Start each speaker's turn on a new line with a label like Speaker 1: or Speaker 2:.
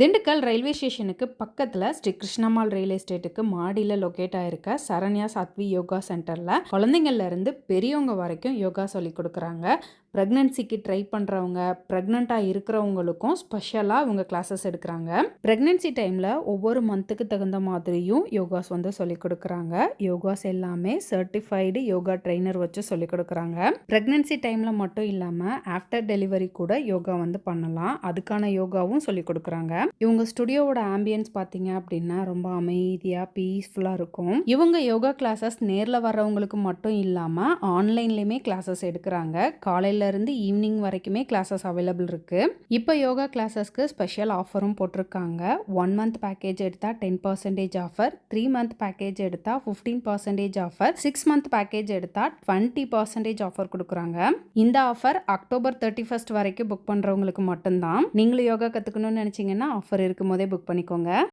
Speaker 1: Dindigul railway ஸ்டேஷனுக்கு பக்கத்தில் ஸ்ரீ கிருஷ்ணம்மாள் ரயில் எஸ்டேட்டுக்கு மாடியில் லொக்கேட் ஆயிருக்க சரண்யா சாத்வி யோகா சென்டரில் குழந்தைங்கள்லேருந்து பெரியவங்க வரைக்கும் யோகா சொல்லி கொடுக்குறாங்க. ப்ரெக்னென்சிக்கு ட்ரை பண்ணுறவங்க ப்ரெக்னெண்ட்டாக இருக்கிறவங்களுக்கும் ஸ்பெஷலாக இவங்க கிளாஸஸ் எடுக்கிறாங்க. ப்ரெக்னன்சி டைமில் ஒவ்வொரு மந்த்துக்கு தகுந்த மாதிரியும் யோகாஸ் வந்து சொல்லி கொடுக்குறாங்க. யோகாஸ் எல்லாமே சர்டிஃபைடு யோகா ட்ரெயினர் வச்சு சொல்லி கொடுக்குறாங்க. ப்ரெக்னன்சி டைமில் மட்டும் இல்லாமல் ஆஃப்டர் டெலிவரி கூட யோகா வந்து பண்ணலாம். அதுக்கான யோகாவும் சொல்லி கொடுக்குறாங்க. இவங்க ஸ்டுடியோவோட ஆம்பியன்ஸ் பார்த்தீங்க அப்படின்னா ரொம்ப அமைதியாக பீஸ்ஃபுல்லாக இருக்கும். இவங்க யோகா கிளாஸஸ் நேரில் வர்றவங்களுக்கு மட்டும் இல்லாமல் ஆன்லைன்லேயுமே கிளாஸஸ் எடுக்கிறாங்க. காலையிலேருந்து ஈவினிங் வரைக்குமே கிளாஸஸ் அவைலபிள் இருக்குது இப்போ யோகா கிளாஸஸ்க்கு ஸ்பெஷல் ஆஃபரும் போட்டிருக்காங்க. ஒன் மந்த் பேக்கேஜ் எடுத்தால் ten percentage offer three month package எடுத்தால் fifteen percentage offer six month package எடுத்தால் டுவெண்ட்டி பர்சன்டேஜ் ஆஃபர் கொடுக்குறாங்க. இந்த ஆஃபர் அக்டோபர் தேர்ட்டி ஃபர்ஸ்ட் வரைக்கும் புக் பண்ணுறவங்களுக்கு மட்டும்தான். நீங்களும் யோகா கற்றுக்கணும்னு நினச்சிங்கன்னா ஆஃபர் இருக்கும் போதே புக் பண்ணிக்கோங்க.